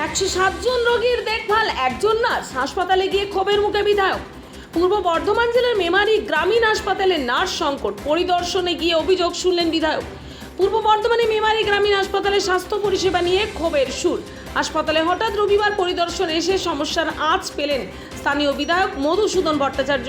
একশো সাতজন রোগীর দেখভাল, একজন নার্স। হাসপাতালে গিয়ে ক্ষোভের মুখে বিধায়ক। পূর্ব বর্ধমান জেলার মেমারি গ্রামীণ হাসপাতালে নার্স সংকট, পরিদর্শনে গিয়ে অভিযোগ শুনলেন বিধায়ক। পূর্ব বর্ধমানে মেমারি গ্রামীণ হাসপাতালে স্বাস্থ্য পরিষেবা নিয়ে ক্ষোভের সুর। হাসপাতালে হঠাৎ রবিবার পরিদর্শন এসে সমস্যার আঁচ পেলেন স্থানীয় বিধায়ক মধুসূদন ভট্টাচার্য।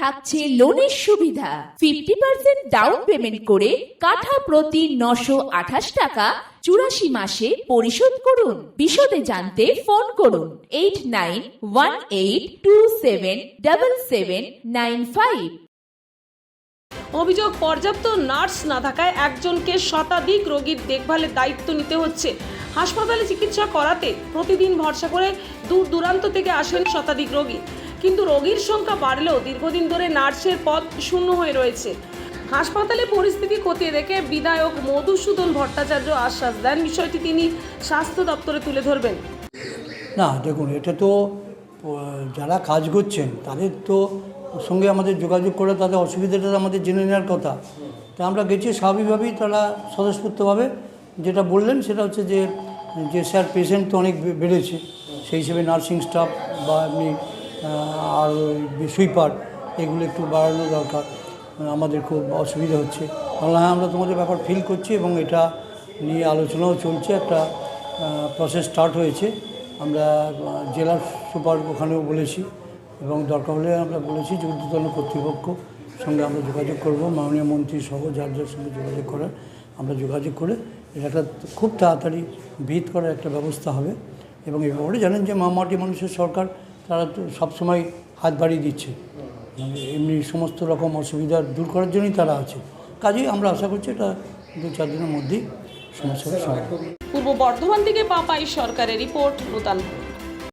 থাকছে লোনের সুবিধা। ফিফটি পার্সেন্ট ডাউন পেমেন্ট করে কাঠা প্রতি নশো আঠাশ টাকা চুরাশি মাসে পরিশোধ করুন। বিশদে জানতে ফোন করুন eight nine one eight two seven double seven nine five অভিযোগ, পর্যাপ্ত নার্স না থাকায় একজনকে শতাধিক রোগীর দেখভালের দায়িত্ব নিতে হচ্ছে। হাসপাতালে চিকিৎসা করাতে প্রতিদিন ভরসা করে দূর দূরান্ত থেকে আসেন শতাধিক রোগী। কিন্তু রোগীর সংখ্যা বাড়লেও দীর্ঘদিন ধরে নার্সের পদ শূন্য হয়ে রয়েছে। হাসপাতালে পরিস্থিতি খতিয়ে দেখে বিধায়ক মধুসূদন ভট্টাচার্য আশ্বাস দেন। বিষয়টি তিনি স্বাস্থ্য দপ্তরে তুলে ধরবেন। না, দেখুন, এটা তো যারা কাজ করছেন, তাদের তো সঙ্গে আমাদের যোগাযোগ করে তাদের অসুবিধাটা আমাদের জেনে নেওয়ার কথা। তা আমরা গেছি, স্বাভাবিকভাবেই তারা স্বতঃস্ফূর্তভাবে যেটা বললেন, সেটা হচ্ছে যে যে স্যার পেশেন্ট তো অনেক বেড়েছে। সেই হিসেবে নার্সিং স্টাফ বা এমনি আর ওই সুইপার, এগুলো একটু বাড়ানো দরকার। আমাদের খুব অসুবিধা হচ্ছে। বললাম হ্যাঁ আমরা তোমাদের ব্যাপার ফিল করছি এবং এটা নিয়ে আলোচনাও চলছে। একটা প্রসেস স্টার্ট হয়েছে। আমরা জেলার সুপার ওখানেও বলেছি এবং দরকার হলে আমরা বলেছি যে ঊর্ধ্বতন কর্তৃপক্ষ সঙ্গে আমরা যোগাযোগ করব। মাননীয় মন্ত্রী সহ যার যার সঙ্গে যোগাযোগ করার আমরা যোগাযোগ করে এটা একটা খুব তাড়াতাড়ি ভিত করার একটা ব্যবস্থা হবে। এবং এই ব্যাপারে জানেন যে মামাটি মানুষের সরকার তারা তো সবসময় হাত বাড়িয়ে দিচ্ছে। মানে এমনি সমস্ত রকম অসুবিধা দূর করার জন্যই তারা আছে। কাজেই আমরা আশা করছি এটা দু চার দিনের মধ্যেই সমস্যার সমাধান। পূর্ব বর্ধমান থেকে পাপাই সরকারের রিপোর্ট নূতন